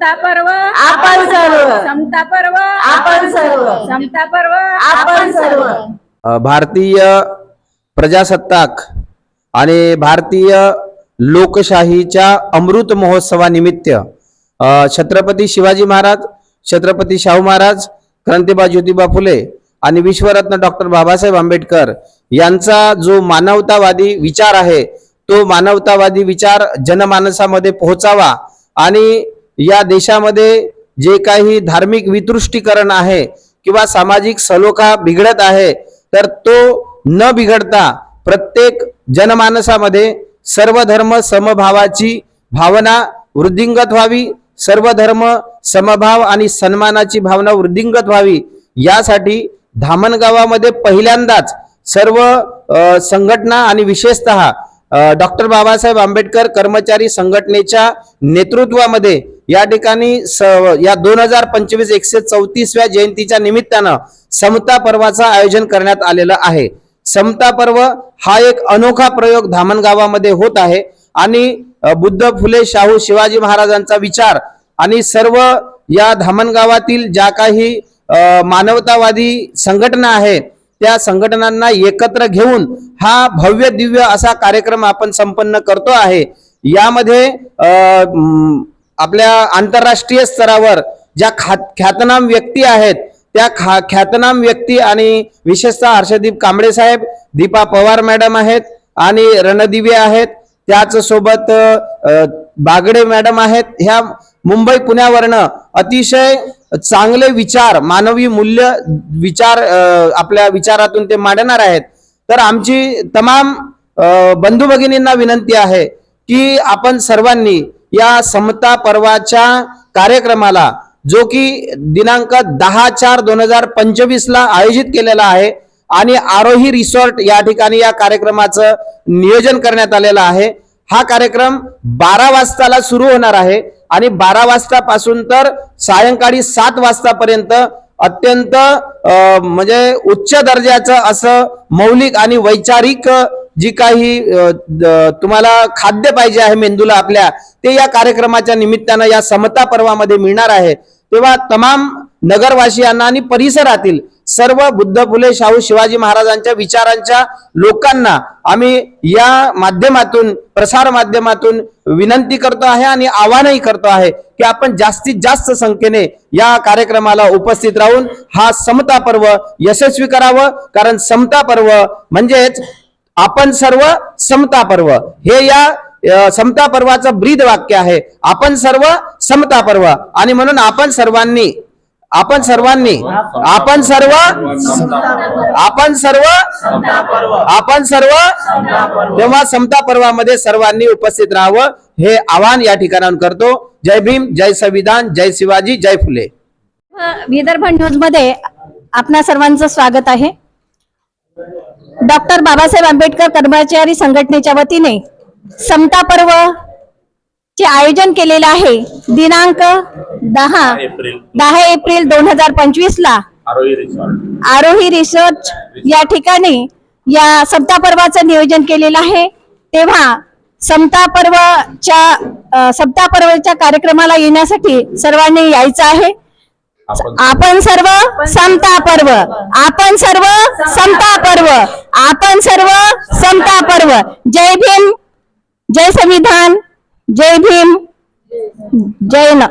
समता पर्व। आपण सर्व। समता पर्व। आपण सर्व। समता पर्व। आपण सर्व। भारतीय प्रजासत्ताक आणि भारतीय लोकशाहीच्या अमृत महोत्सवानिमित्त छत्रपती शिवाजी महाराज छत्रपती शाहू महाराज क्रांतिबा ज्योतिबा फुले आणि विश्वरत्न डॉक्टर बाबासाहेब आंबेडकर यांचा जो मानवतावादी विचार आहे तो मानवतावादी विचार जनमानसामध्ये पोहोचावा आणि या देशामध्ये जे काही धार्मिक वितृष्टीकरण आहे किंवा सामाजिक सलोखा बिघडत आहे तर तो न बिघडता प्रत्येक जनमानसामध्ये सर्व धर्म समभावाची भावना वृद्धिंगत व्हावी सर्व धर्म समभाव आणि सन्मानाची भावना वृद्धिंगत व्हावी यासाठी धामणगावामध्ये पहिल्यांदाच सर्व संघटना आणि विशेषतः डॉक्टर बाबासाहेब आंबेडकर कर्मचारी संघटनेच्या नेतृत्वामध्ये या ठिकाणी स या दोन हजार पंचवीस एकशे चौतीसव्या जयंतीच्या निमित्तानं समता पर्वाचं आयोजन करण्यात आलेलं आहे. समता पर्व हा एक अनोखा प्रयोग धामणगावामध्ये होत आहे आणि बुद्ध फुले शाहू शिवाजी महाराजांचा विचार आणि सर्व या धामणगावातील ज्या काही मानवतावादी संघटना आहेत त्या संघटनांना एकत्र घेऊन हा भव्य दिव्य असा कार्यक्रम आपण संपन्न करतो आहे. यामध्ये आपल्या आंतरराष्ट्रीय स्तरावर ज्या खा ख्यातनाम व्यक्ती आहेत त्या खा ख्यातनाम व्यक्ती आणि विशेषतः हर्षदीप कांबळे साहेब दीपा पवार मॅडम आहेत आणि रणदिवे आहेत. त्याच सोबत बागडे मॅडम आहेत. ह्या मुंबई पुण्यावरनं अतिशय चांगले विचार मानवी मूल्य विचार आपल्या विचारातून ते मांडणार आहेत. तर आमची तमाम बंधू भगिनींना विनंती आहे की आपण सर्वांनी या समता पर्वाच्या कार्यक्रमाला जो की दिनांक दहा चार दोन हजार पंचवीस ला आयोजित केलेला आहे आणि आरोही रिसॉर्ट या ठिकाणी या कार्यक्रमाचं नियोजन करण्यात आलेलं आहे. हा कार्यक्रम बारा वाजताला सुरू होणार आहे आणि बारा वाजतापासून तर सायंकाळी सात वाजतापर्यंत अत्यंत म्हणजे उच्च दर्जाचं असं मौलिक आणि वैचारिक जी काही तुम्हाला खाद्य पाहिजे आहे मेंदूला आपल्या ते या कार्यक्रमाच्या निमित्तानं या समता पर्वामध्ये मिळणार आहे. तेव्हा तमाम नगरवासियांना आणि परिसरातील सर्व बुद्ध फुले शाहू शिवाजी महाराजांच्या विचारांच्या लोकांना आम्ही या माध्यमातून प्रसार माध्यमातून विनंती करतो आहे आणि आवाहनही करतो आहे की आपण जास्तीत जास्त संख्येने या कार्यक्रमाला उपस्थित राहून हा समता पर्व यशस्वी करावं. कारण समता पर्व म्हणजेच आपण सर्व समता पर्व. हे या समता पर्वाचं ब्रीद वाक्य आहे. आपण सर्व समता पर्व. आणि म्हणून आपण सर्वांनी आपण सर्वांनी आपण सर्व आपण सर्व आपण सर्व तेव्हा समता पर्वामध्ये सर्वांनी उपस्थित राहावं हे आवाहन या ठिकाणाहून करतो. जय भीम जय संविधान जय शिवाजी जय फुले. विदर्भ न्यूजमध्ये आपणा सर्वांचं स्वागत आहे. डॉक्टर बाबासाहेब आंबेडकर कर्मचारी संघटनेच्या वतीने समता पर्व चे आयोजन केलेलं आहे. दिनांक दहा दहा एप्रिल दोन हजार पंचवीस ला. आरोही रिसर्च या ठिकाणी या समता पर्वाचं नियोजन केलेलं आहे. तेव्हा समता पर्वच्या समता पर्वच्या कार्यक्रमाला येण्यासाठी सर्वांनी यायचं आहे. आपण सर्व समता पर्व. आपण सर्व समता पर्व. आपण सर्व समता पर्व. जय भीम जय संविधान. जय भीम जय न